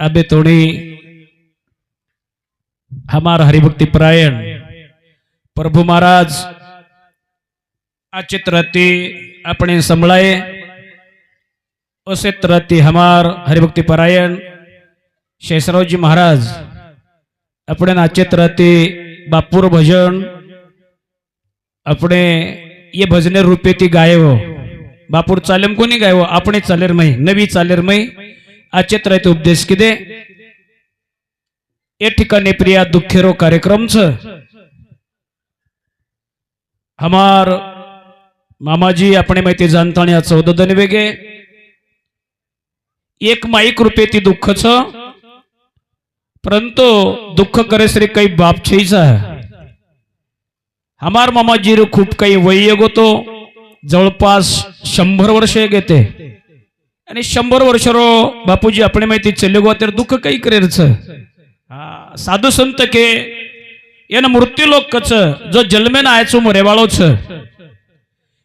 अबे थोड़ी हमार हरिभक्ति परायण प्रभु महाराज अचित रहती अपने संभलाए उसित रहती हमार हरिभक्ति परायण शेषराव जी महाराज अपने नाचित रहते बापूर भजन अपने ये भजने रूपे ती गायव हो। बापूर चालेम कोणी गायव? आपण चालेर मही नवी चालेर मही आचेत उपदेश किदे? या ठिकाणी प्रिया दुःखेरो कार्यक्रम च हमार मामाजी आपण माहिती जाणताण्या चौदा दन वेगे. एक माईक रुपये ती दुःख छ. परंतु दुःख करे श्री काही बाप छईचा हमार मामाजी खूप काही वैयग होतो. जवळपास शंभर वर्ष घेते. आणि शंभर वर्ष रो बापूजी आपण माहिती चल्लेगो तर दुःख काही करेरच साधू संत के येन मृत्यू लोकच जो जन्मेन आयचो मोरेवाळोच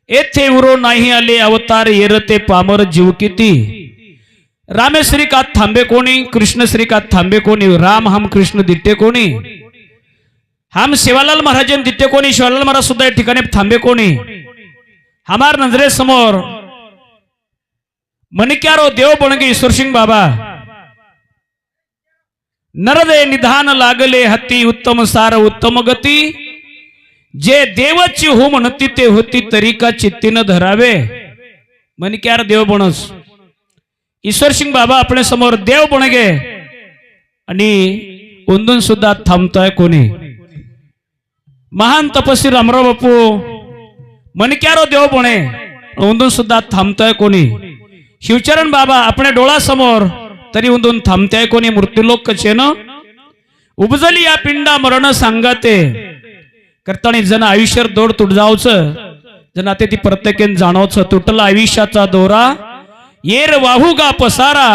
येथे उरो नाही आले अवतार येरते पामर जीव किती. रामेश्रीकात थांबे कोणी कृष्ण श्रीकात थांबे कोणी राम हम कृष्ण दिट्टे कोणी. हम शिवालाल महाराजन दिट्टे कोणी शिवालाल महाराज सुद्धा या ठिकाणी थांबे कोणी. हमार नजरे समोर। मणिक्यारो देव बणगे ईश्वरसिंग बाबा। नरदे निधान लागले हत्ती उत्तम सार उत्तम गती। जे देवाची हो म्हणती ते होती तरी का चित्तीनं धरावे। मणिक्यार देव बनस। ईश्वरसिंग बाबा आपल्यासमोर देव बणगे आणि उंदून सुद्धा थांबतोय कोणी। महान तपस्वी रामराव बापू। मणक्यारो देव बणे उंदून सुद्धा थांबतोय कोणी शिवचरण बाबा आपल्या डोळ्यासमोर तरी उंदून थांबताय कोणी मृत्यूलोक कचेन उपजली या पिंडा मरण सांगाते करताना जण आयुष्यात दोर तुट जावचं जण आता ती प्रत्येकेन जाणवचं तुटला आयुष्याचा दोरा येर वाहू गा पसारा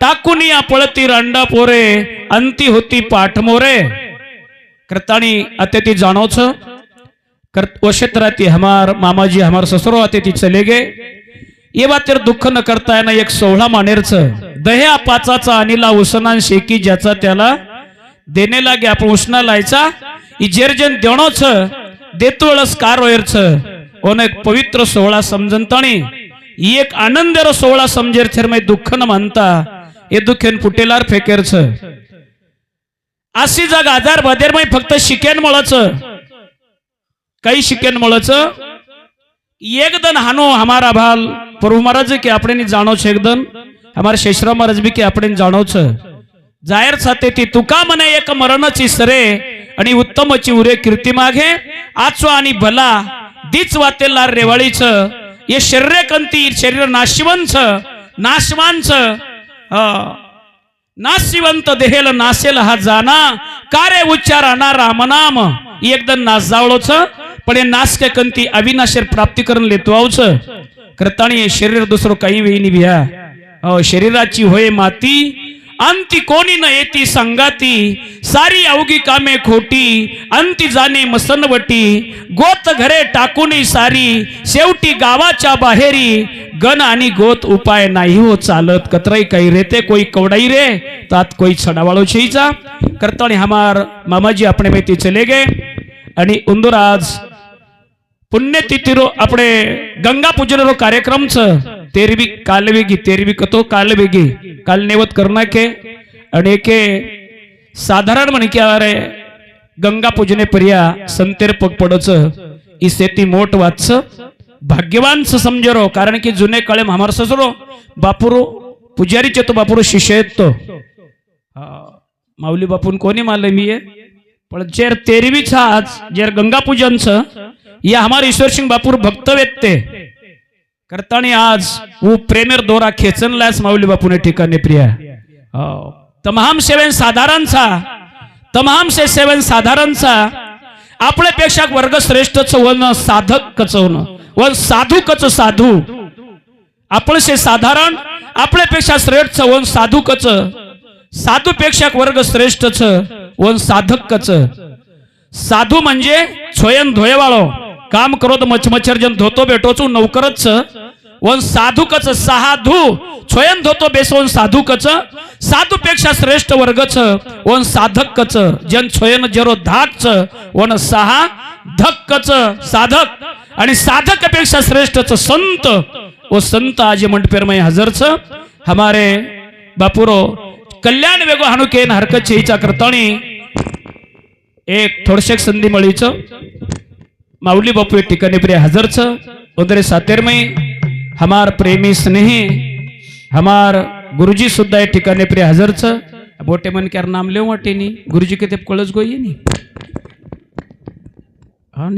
टाकून या पळती रांडा पोरे अंती होती पाठमोरे करतानी आता ती जाणवचं कर वशत राहती हमार मामाजी हमार ससरो आते ती चले गे ये बात तर दुःख न करता ना एक सोहळा मानेरचं दह्या पाचाचा अनिला उसना शेकी ज्याचा त्याला देणे लागे आपण उष्णा लायचा इ देणोच देतोळस वेळस कार वयरच ओन एक पवित्र सोहळा समजनताणी ही एक आनंदेर सोहळा समजेर थेर मै दुःख न मानता हे दुःखेन फुटेलार फेकेरच अशी जाग आजार बदेर मै फक्त शिकेन मळच काही शिकेन मळच एकदन हानो हमारा भाल प्रभु महाराज के આપણે જાણો છે એકદન हमारे शेषराव महाराज बी के આપણે જાણો છે जाहीर साथे ती तुका म्हणे एक मरणची सरे आणि उत्तमची उरे कीर्ती मागे आचो आणि भला दीच वातेला रेवाळीच ये शरीर कंती शरीर नाशिवंच नाशवांच नाशिवंत देहेल नासेल हा जाना कारे उच्चाराना रामनाम एकदम नाश जावळोच पण हे नाश के कंती अविनाशर प्राप्ती करून लेतो आवच करताणी हे शरीर दुसरं काही वेळी निभ्या अहो शरीराची होय माती अंती कोणी न येती संगाती सारी अवघी कामे खोटी अंती जाणे मसनवटी गोत घरे टाकूनी सारी शेवटी गावाच्या बाहेरी गण आणि गोत उपाय नाही हो चालत कतराई काही रेते कोई कवडाई रे तात कोई छडावाळो छईचा करताणी हमार मामाजी આપણે माहिती चले गे आणि उंदूर आज पुण्यतिथीरो आपणे गंगा पूजले रो कार्यक्रमचं तेरबी काल बेगी तेरबी कतो काल बेगी काल नैवत करना के अणे साधारण म्हण की अरे गंगा पूजने पर्या संतेर पग पडोच। इसे ती मोठ वाच भाग्यवान समजे रो कारण की जुने काळे महारास रो बापुर पुजारी चेतो बापुर शिष्य तो। माऊली बापून कोणी माल मी ये पण जेर तेरवीच आज ज्यार गंगा पूजांचं या हमारे ईश्वर सिंह बापूर भक्त वेत्ते करतानी आज वो प्रेमेर दोरा खेचन लास माऊली बापूने ठिकाणी प्रिया। तमाम सेवन साधारण सा तमाम से सेवन साधारण सा आपल्यापेक्षा वर्ग श्रेष्ठ वन साधक कच होणं वन साधू कच साधू। आपण से साधारण आपल्यापेक्षा श्रेष्ठ वन साधू कच साधू पेक्षा वर्ग श्रेष्ठ वन साधक कच साधू म्हणजे स्वयं धोयवाळो। काम करो तो मच्छमच्छर जन धोतो भेटोचू नौकरच वन साधुकच साधू। स्वयं धोतो बेसोन साधुकच साधूपेक्षा श्रेष्ठ वर्गच वन साधकच जन स्वयं जरो धाकच वन सहा धक्कच साधक। आणि साधक साधकपेक्षा श्रेष्ठच संत। ओ संत आज मंडपेरमय हजरच हमारे बापुरो कल्याण वेगो हनुकेन हरकत छेईचा करताणी। एक थोडशेक संधी मळीच माऊली बापू एक ठिकाणी प्रिय हजरच उदरे सातेरमय हमार प्रेमी स्नेही हमार गुरुजी सुद्धा एक ठिकाणी प्रिय हजरच बोटे मन क्यार नाम ले वाटे नी गुरुजी के ते कळच गोई नी. हा.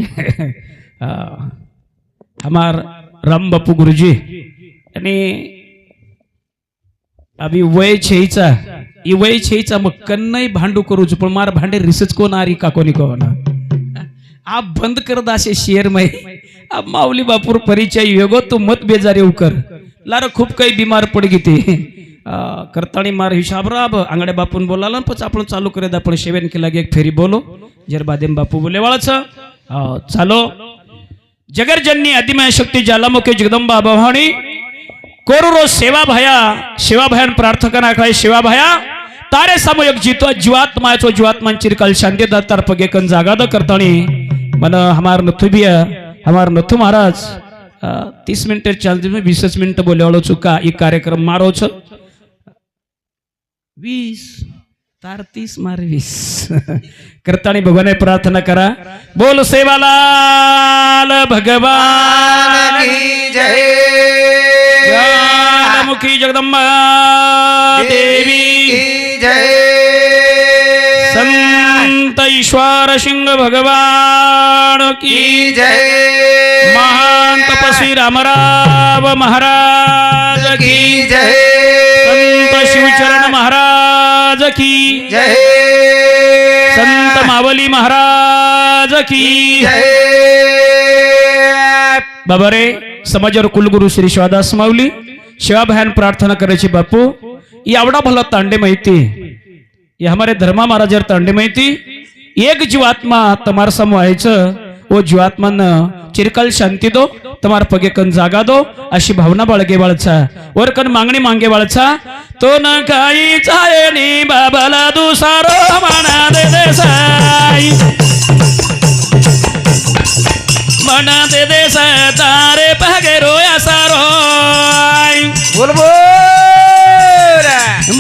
हमार राम बापू गुरुजी. आणि आम्ही वय छेईचा ई वय छेईचा मग कन्नई भांडू करूच पण मार भांडे रिसच कोण आरी का कोणी कोणा आप बंद कर दासे शेर मै आप माऊली बापूर परिचय योगो तो मत बेजार येऊ कर लार खूप काही बिमार पड ते करताणी मार हिशाबराब आंगडे बापून बोलाला पच आपण चालू करे आपण शेवेन केला गे एक फेरी बोलो. जर बादेम बापू बोले वाळच. चालो. जगरजननी अतिमय शक्ती ज्वालामुखी जगदंबा भवानी. कोरुरो सेवा भया सेवा भयान प्रार्थना काय सेवा भया. तारे सामूहिक जितो जीवात्माचो जीवात्मांची कल शांती दातार पगेकन जागाद करताणी मन हमार नथु बिया हमार नथु महाराज अ, तीस मिनिट चालते में वीसच मिनिट बोले वाळो चुका ई कार्यक्रम मारो छ वीस तार तीस मार वीस करताणी भगवान प्रार्थना करा बोल सेवालाल भगवान की जय। ज्वालामुखी जगदंबा देवी की जय। संत ईश्वर सिंह भगवान की जय। महान तपस्वी रामराव महाराज की जय। संत शिवचरण महाराज की जय। संत मावली महाराज की जय। बाबा रे समाजावर कुलगुरू श्री शिवादास माऊली शिवाभयान प्रार्थना करायची बापू एवढा भला तांडे माहिती ये हमारे धर्मा महाराजर तांडे माहिती एक जीवात्मा तमार सम व्हायचं ओ जीवात्मान चिरकाल शांती दो तमार पगे कन जागा दो अशी भावना बाळगे बाळचा. वर कन मागणी मांगे बाळचा. तो न काही चायनी बाबाला दुसारो म्हणा दे दे साई. मना दे दे तारे पगे रोया सारोय बोल बोल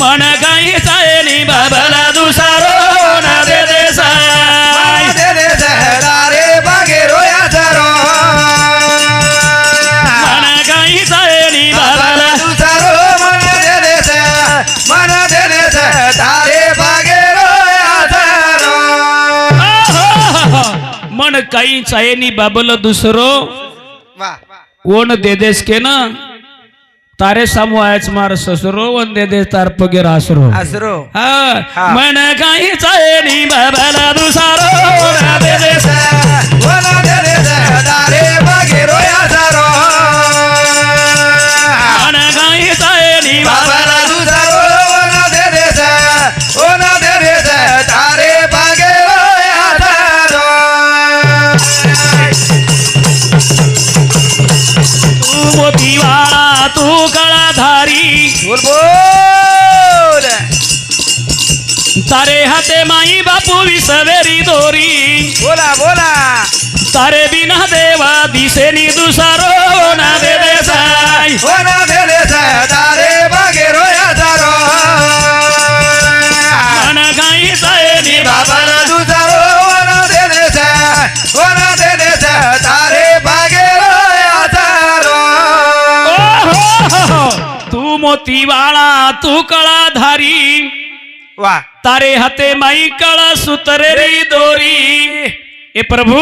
मन काही चायनी बाबाला दुसारो काही चायनी बाबल दुसरो. दे देस के ना तारे सामू आयच मार ससरो वन दे दे तार पगे रासरो. हा. हा. मन काही चायनी बाबाला दुसारो. ना दे दे मन दे दे सहदारे हाते माई बापू विसवेरी दोरी. बोला बोला. तारे बिना देवा दिसेनी दुसारो ना दे दे साई. वना देले सहदारे बागे रोया सारो. मन काही सायनी बाबा बाबाला तुझारो वना देले सह वना देले सहदारे बागे रोया सारो. ओ हो हो हो. तू मोतीवाळा तू कळाधारी वा. तारे हाते माई कळा सुतरेरी दोरी. ए प्रभु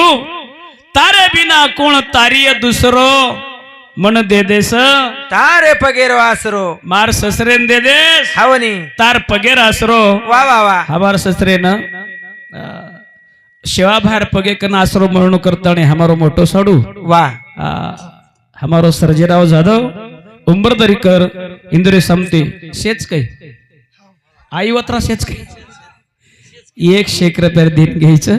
तारे बिना कोण तारिय दुसरो? मन दे देस. तारे पगेरो आसरो मार ससरेन दे देस. हवनी. तार पगेर आसरो. वा वा वा. हमार ससरेन शिवाभार पगे कन आसरो म्हणून करताने हमारो मोठो साडू. वा. हमारो सर्जेराव जाधव उंबरदरीकर इंदुरे समते शेच काही. आई ಐವತ್ತು ವರ್ಷ ಹೆಚ್ಚಿಗೆ एक शेकर पेर देत घ्यायचं.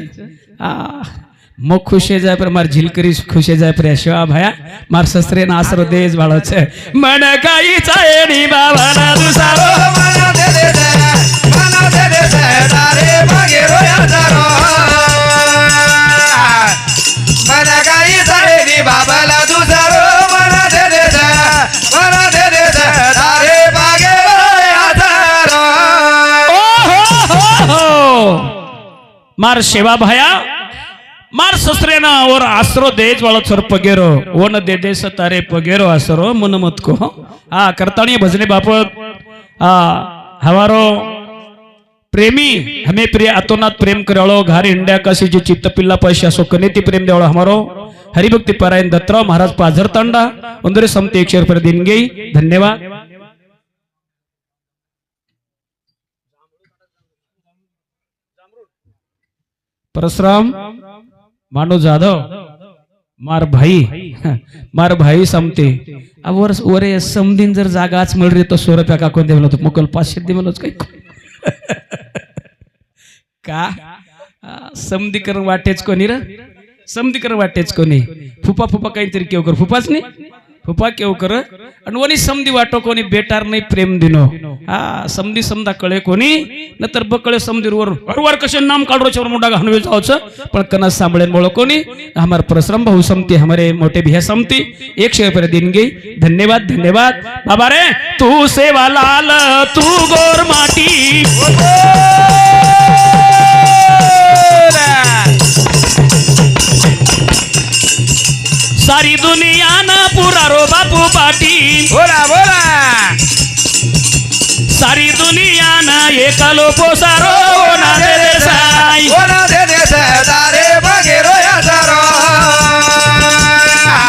मग खुश जाय पर मार झिलकरी खुश जाय पर शिवा भया. मार ससरे ना आसर देज बाळाचं मन काहीचा येणी बाबाला दुसारो. मन दे दे दे मन दे दे दे दारे मागे रोया दारो માર શેવા ભાયા માર સસરેના ઓર આશરો દેજ વાળો છોર પગેરો ઓન દે દેશ તારે પગેરો આશરો મન મત કો આ કરતાણી ભજને બાપત આ હવારો પ્રેમી હમે પ્રિય આતોનાથ પ્રેમ કરેળો ઘારી इंडिया कशी जी चित्त पिल्ला पैसे असो कनेती प्रेम देवळो हमारो हरिभक्ती पारायण दत्तराव महाराज पाझर तांडा उंदरे समते एकशे रुपये दिन गई धन्यवाद परशुराम मानो जाधव मार भाई मार भाई समते वर वरे समधीन जर जागाच मिळली तर सोर रुपया काकून दे म्हणतो मुकल पाचशे दे म्हणत काय का? समधीकर वाटेच कोणी र? समधीकर वाटेच कोणी. फुपा फुपा काहीतरी केव कर. फुपाच नाही? फुपा केव कर? आणि वनी समधी वाटो कोणी बेटार नाही प्रेम दिनो. हा समधी समजा कळे कोणी? नंतर बकळे समधीवर वर कसे नाम काढो मोठा घाणवे जावचं? पण कनस सांभळेन बोलो कोणी? हमार परश्रम भाऊ समती हमारे मोठे भिया समती. एक रुपये दिन गई. धन्यवाद धन्यवाद. बाबा रे तू सेवा लाल तू गोर माटी. सारी दुनिया ना पुरा रो बापू पाटी। बोला बोला। सारी दुनिया ना एकलो पोसारो ना दे दे साई। बोला दे दे से तारे भागे रोया तारो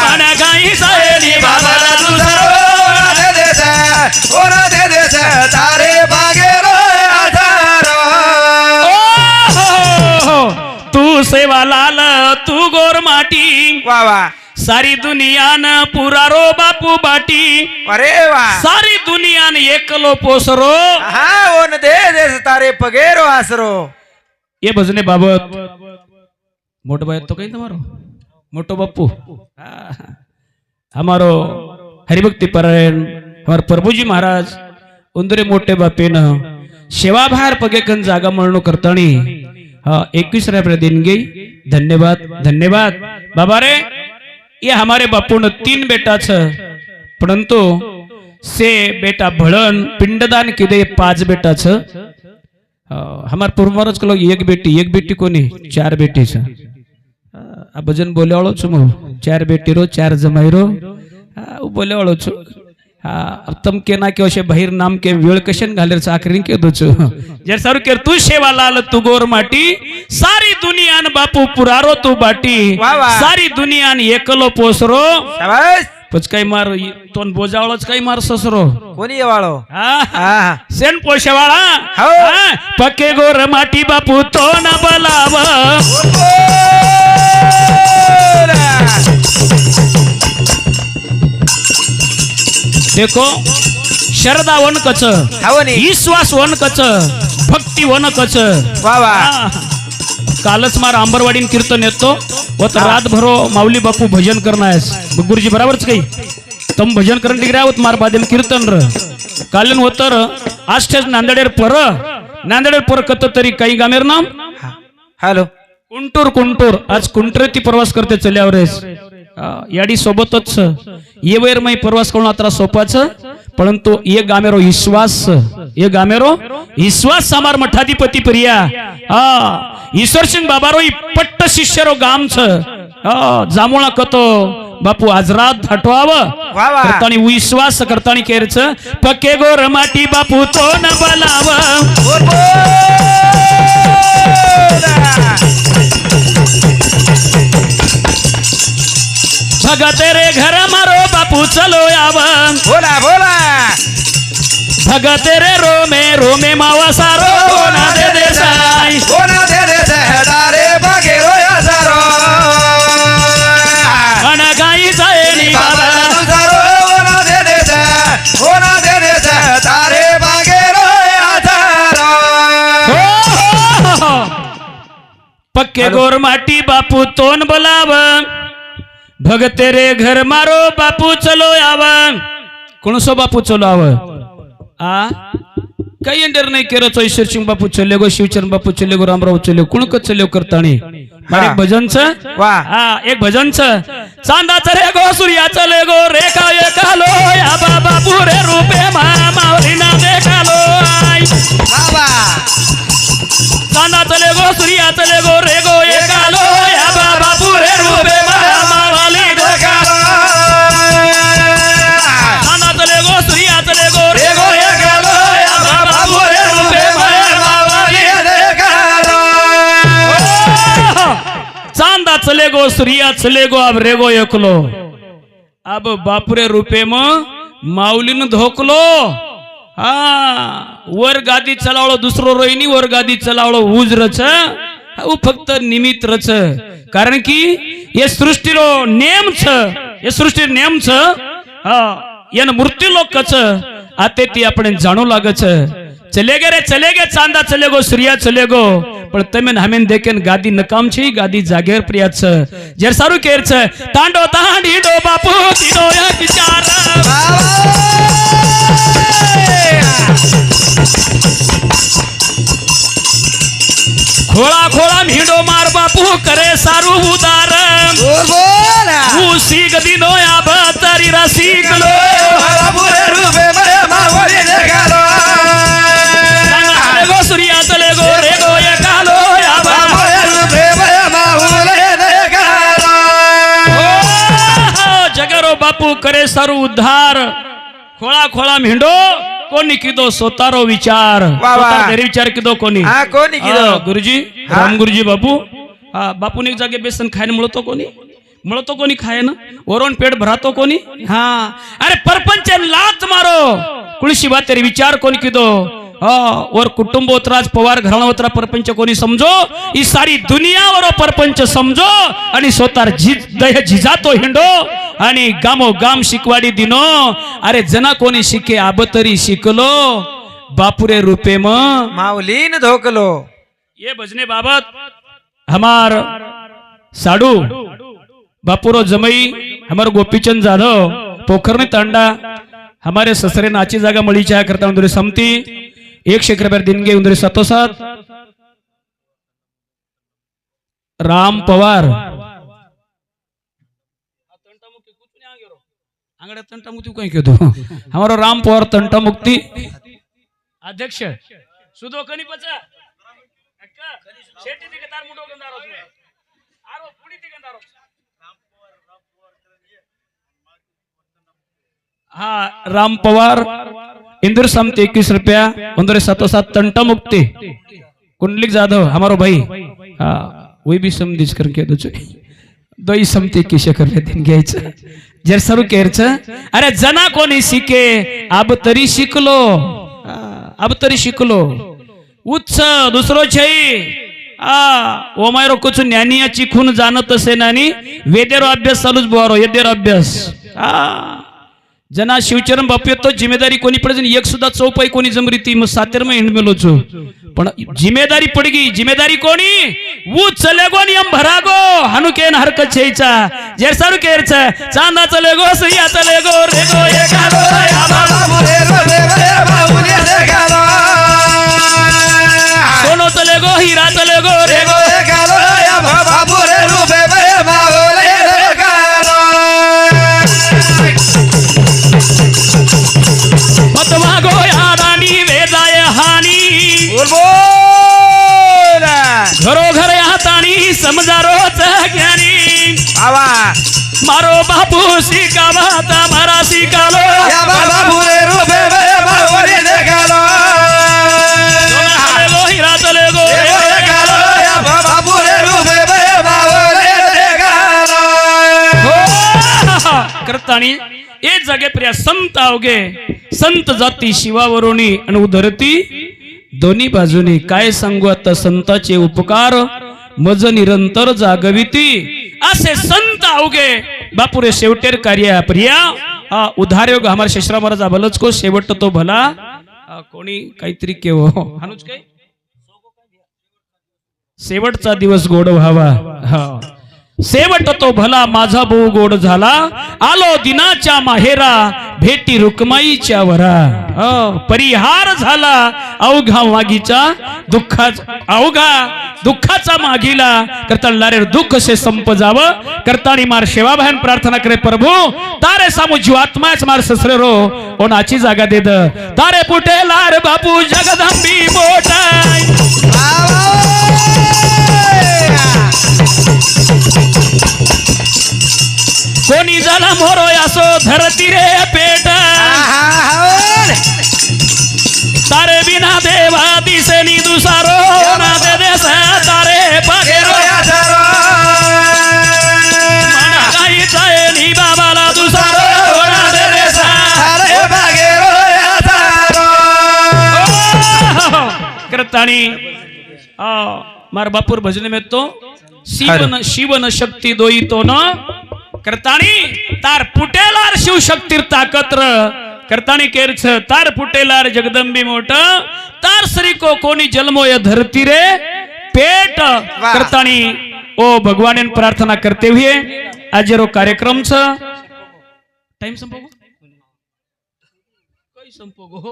मना गाई सायली बाबाला दुसरो बोला दे दे से। बोला दे दे से तारे भागे रोया तारो ओ हो, हो, तू सेवा लाल तू गोर माटी। वा वा सारी दुनियान पुरारो बापू बाटी. अरे वा. सारी दुनियान एकलो पोसरो. हा ओन दे दे तारे पगेरो आसरो. ये भजने बाबत. मोटो भाई तो कहीं तुम्हारो? मोटो बापू. हमारो हरिभक्ति परायण हमार प्रभु महाराज उंदरे मोठे बापेन सेवाभार पगेकन जागा मळणू करतानी एकवीस एकविसऱ्या देणगी. धन्यवाद धन्यवाद. बाबा रे. ये हमारे बापू ने तीन बेटा छ परंतु से बेटा भड़न पिंडदान किदे पाच बेटा छ અ, हमार પૂર્વજ કલો એક બેટી એક બેટી કોની ચાર બેટી છે અ, આ ભજન બોલેવાળો છું હું ચાર બેટી રો ચાર જમાઈ રો હા હું બોલેવાળો છું હા अब तम केना के अशे बाहेर नाम के वेळ कशन घालेर चाकरीन केदो છું जर सारू केर तू सेवा लाल तू गोर माटी सारी दुनियान बापू पुरारो तू बाटी वाह, वाह. सारी दुनियान एकलो पोसरो शाबाश પછી કઈ માર તોન બોજાવાળો જ કઈ માર સસરો कोणी वाळो હા हा સેન પોશેવાળા હો. હા, પકે ગોર માટી બાપુ તો ના બલાવ देखो शरदा वन कच हावनी विश्वास वन कच भक्ती वन कच. कालच मार आंबरवाडीन कीर्तन येतो. व तर रात भरो माऊली बापू भजन करणार गुरुजी बराबरच काही? तम भजन करण टिकऱ्या होत मार बादेल कीर्तन र. कालन होतर आष्टेच नांदेडेर पर. नांदेडेर पर कत तरी काही गामेर नाम? हॅलो. कुंटूर कुंटूर. आज कुंटरेती प्रवास करते चल्यावरेस. आ, याडी सोबतच. ये वैर मई प्रवास करून आता सोपाच परंतु ये गामेरो विश्वास ये गामेरो विश्वास सामार मठाधिपती प्रिया हा ईश्वर सिंग बाबारो पट्ट शिष्यरो गाम छ हा जामुळा कतो बापू आज रात धाटवाव वा वा करताणी विश्वास करताणी केरच पक्के गोर माटी बापू तो न बलाव मग तेरे घर मारो बापू चलो यावं बोला बोला। भग तेरे रो मे रो मे मावा सारो ना दे दे साई। ना दे देसारे रो रोया सारो। अन गाई जायनी बाबा सारो ना दे देसा ना दे देसा तारे रो रोया सारो। हो, हो, हो। पक्के गोर माटी बापू तोन बोलावं भगते रे घर मारो बापू चलो आव. कोणसो बापू चलो आव? आ? काही निर्णय केला तो ईश्वर सिंग बापू चलले गो शिवचरण बापू चलले गो रामराव चलले कुणक चले करताने एक भजनच? हा एक भजनच. चांदाच रे गो सूर्या चले गो रे काय कालो या बापू रे रूपे मामावरी ना दे कालो चांदा चले गो सूर्या चले गो रे गो गो स्त्रिया चले गो अब रेगो एकलो। अब बापरे रूपे म माऊलीनं धोकलो। हा वर गादी चलावलो दुसरो रोहिणी वर गादी चलावलो उज रच। फक्त निमित्त रच। कारण की हे सृष्टीलो नेम छ। हे सृष्टी नेम छ। हा यानं मृत्यु लोक छ आते ती आपण जाणू छ છે ચલે ગે રે ચલે ગે ચાંદા ચલે ગો સૂર્યા ચલે ગો પણ તમે હમેન દેખેન ગાદી નકામ છે ઈ ગાદી જાગેર પ્રિયા છે જેર સારું કેર છે તાંડો તાંડી ડો બાપુ તીનો યા વિચાર ખોળા ખોળા ભીડો માર બાપુ કરે સારું ઉદાર હું સી ગદી નો આ બતારી રાસી ગલો બાપુ કરે સારું ઉદ્ધાર ખોળા ખોળા મીંડો કોની કીધો સોતારો વિચાર વાહ, વાહ. સોતાર ઘરે વિચાર કીધો કોની હા કોની કીધો હા, ગુરુજી હા. રામ ગુરુજી બાપુ હા બાપુની એક જાગે બેસન ખાઈને મળતો કોની મળતો કોની ખાય ને ઓરોન પેટ ભરાતો કોની હા અરે પરપંચે લાત મારો કુળશી વાતેરી વિચાર કોની કીધો वर कुटुंबोतराज पवार घराणावतरा परपंच कोणी समजो? ही सारी दुनियावर परपंच समजो आणि स्वतः दह झिजातो हिंडो आणि गामो गाम शिकवाडी दिनो. अरे जना कोणी शिके आबतरी शिकलो. बापुरे रूपे माऊलीन धोकलो. ये भजने बाबत हमार साडू बापुरो जमई हमार गोपीचंद जाधव पोखरणी तांडा हमारे ससरे नाची जागा मळीच्या करता समती. एक शेकर रुपये दिनगे उंदरी सतोसात राम पवार आंगड़े तंटा मुक्ति कहीं कह दो हमारो राम पवार तंटा मुक्ति अध्यक्ष सुधो कनी पचा ಅಕ್ಕ, ಶೆಟ್ಟಿ ತಿಗೆ ತಾರ್ ಮುಟ್ಟೋ ಗಂದಾರೋ ಸುಮ್ನೆ. ಆರೋ ಪುಡಿ ತಿಗೆ ಗಂದಾರೋ. हा राम पवार इंदूर समती इक्कीस रुपया उंदर सातो सात तंटा मुक्ति. कुंडलिक जाधव हमारो भाई. हाँ वही भी समझ करके दो दो ही समती इक्कीस कर दिन घ्यायचं जर सरू केरचं अरे जना कोणी शिके अब तरी शिकलो अब तरी शिकलो उच्च दुसरो छई आ ओमायरो कुछ ज्ञानियाची चिखून जाणत असे नानी. वेदेरो अभ्यास चालूच बुवारो येदेरो अभ्यास. आ. जना शिवचरण बापू तो जिम्मेदारी कोणी पडे एक सुद्धा चौपाई कोणी जमरी ती मग सातेर मग हिंड छो पण जिम्मेदारी पडगी जिम्मेदारी कोणी ऊ चले गो नियम भरागो हनुकेन हरकत छेचा जेर सारू केरच चांदा चले गो सुया चले गो रे गो एकालो या बाबा बाबू मागो यादानी वेदाय हानी. घरोघर हातानी समजारोच ज्ञानी. आवा मारो बापू शिकावा मारा शिकालो. बाबू रे रुपे बाबू देखालो. हो, करतानी ए जागे प्रिया संत अवघे संत जाती शिवावरुणी आणि उधरती दोन्ही बाजूनी. काय सांगू आता संताचे उपकार? मज निरंतर जागविती. असे संत अवघे. बापुरे शेवटेर कार्य प्रिया हा उधारयोग हमार शेषरा महाराज भलच को शेवट तो भला. कोणी काहीतरी केव. हानुच काय? शेवटचा दिवस गोड व्हावा. हा. शेवट तो भला माझा भाऊ गोड झाला. आलो दिनाच्या माहेरा भेटी रुक्माईच्या वरा. हो, परिहार झाला. अवघा मागीचा दुःखाचा अवघा दुःखाचा मागीला. करता लारे दुःख से संप जावं. करतानी मार सेवा प्रार्थना करे प्रभू. तारे सामू जीवात्माच मार ससरे रो ओनाची जागा दे तारे पुटे लार बापू जगदंबी मोठा कोणी झाला मोरो असो धरती रे पेट. तारे बिना देवा दिसेनी दुसारो. ना दे देस तारे पागेरो नी बाबाला दुसारो. करतानी मार बापूर भजन में तो शिवन शिवन शक्ती दोई तो न? करतानी तार पुटेलार शिव शक्ती ताकत्र. करतानी केरछ तार पुटेलार जगदंबी मोठ तार श्री को कोणी जन्मो य धरती रे? पेट. करतानी ओ भगवान प्रार्थना करते हुए आज रो कार्यक्रम छ. टाइम संपोगो कई संपोगो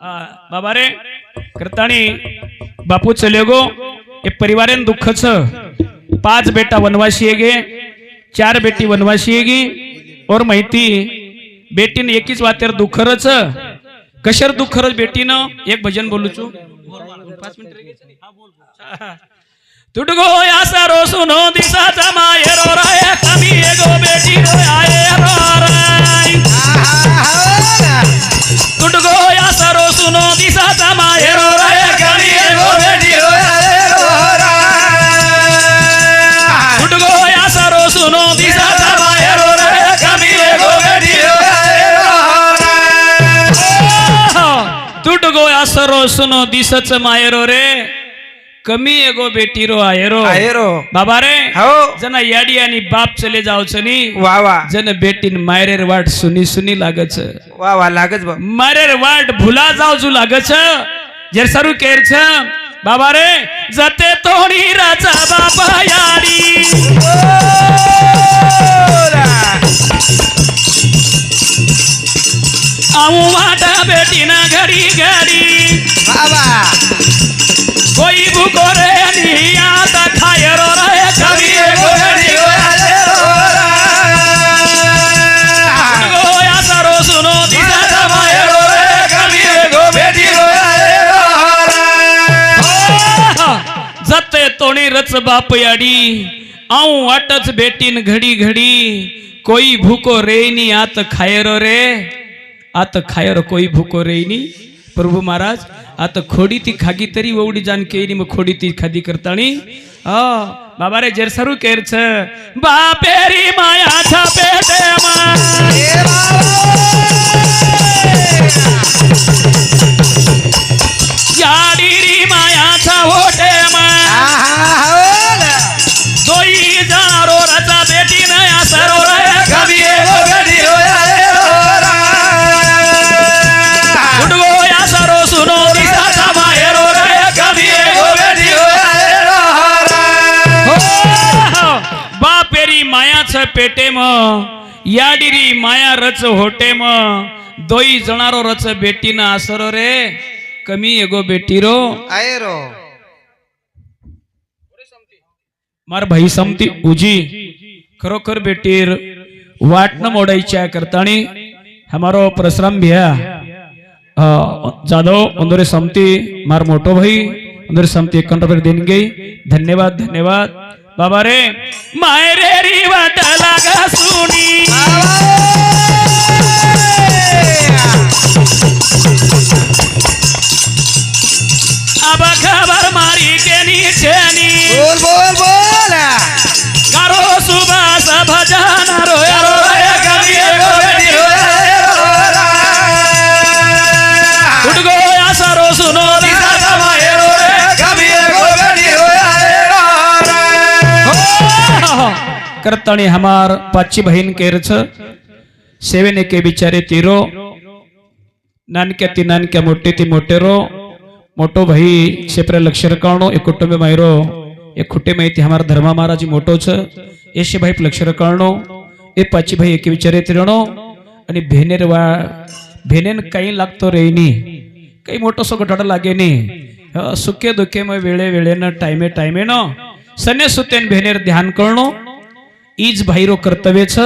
आ, बाबा रे करतानी बापू चले गो. हे परिवारेन दुःख छ पाच बेटा वनवासी गे चार बेटी वनवासी गी और माहिती बेटीन एकीच वातेर दुखरच. कशर दुखरच बेटीनं? एक भजन बोलू चू. पाच मिनिट रे गे. तुटगो यासा रो सुनो दिसाचा मायरो राय. कमी एगो बेटी रो आये रो राय. तुटगो यासा रो सुनो दिसाचा मायरो राय रो सुनो दिसच मायरो रे. कमी एगो बेटी रो आयरो. बाबा रे जना याडी आणि बाप चले जावच नी. वा वा. जन बेटीन मायरेर वाट सुनी सुनी लागच. वा वा लागच बा. मायरेर वाट भुला जाव जू लागच. जर सरू केर छ बाबा रे जते तोणी राजा बाबा याडी आऊ वाटा बेटी ना घडी घडी बाबा. कोई भूको रे नी आता खाय रो रे कवी जते तोणी रच बाप याडी. आऊ वाटच बेटीन घडी घडी. कोई भूको रेनी आत खायरो रे. आत खायर कोई भूको रेनी प्रभू महाराज आता खोडी ती खागी तरी ओवडी जान केली मग खोडी ती खादी करतानी। आ बाबा रे जेर सरू केर छ। बापेरी माया छा पेटे मा। याडीरी छ पेटे म याडीरी माया रच होटे म दोई जणारो रच बेटी ना आसरो रे. कमी एगो बेटी रो. आयरो मार भाई समती उजी. खरोखर बेटीर वाट न मोडायच्या करतानी हमारो परशुराम भिया. जाधव अंदोरे समती मार मोटो भाई अंदोरे समती कंठ देन गई धन्यवाद धन्यवाद. बाबा रे. मायरे री वाट लागा सुनी. अब खबर मारी के नीचे बोल बोल बोल. करो सुबास भजन रोया रोया करताणी हमार पाचची बहीण केरच सेवेने के बिचारे तिरो नानक्या ती नानक्या मोठे ती मोठे रो મોટો ભાઈ ક્ષેત્રે લક્ષ્ય રકાણો એ કુટુંબે માયરો એ ખુટે માહિતી અમારા ધર્મા મહારાજી મોટો છે એ છે ભાઈ લક્ષ્ય રકાણો એ પાછી ભાઈ એક વિચારે ત્રણો અને ભેનેર વા ભેનેન કઈ લાગતો રહી નહીં કઈ મોટો સો ગટાડો લાગે નહીં અ, સુખે દુઃખે માં વેળે વેળે ન ટાઈમે ટાઈમે નો સને इज भाईरो कर्तव्यच.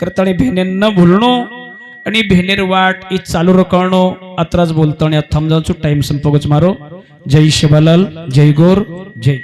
करताना भेनेन न भुलणो आणि भेनेर वाट ईज चालू रखवणो आत्राच बोलतो आणि आता टाइम संपोगच मारो. जय शिवालाल जय गोर जय.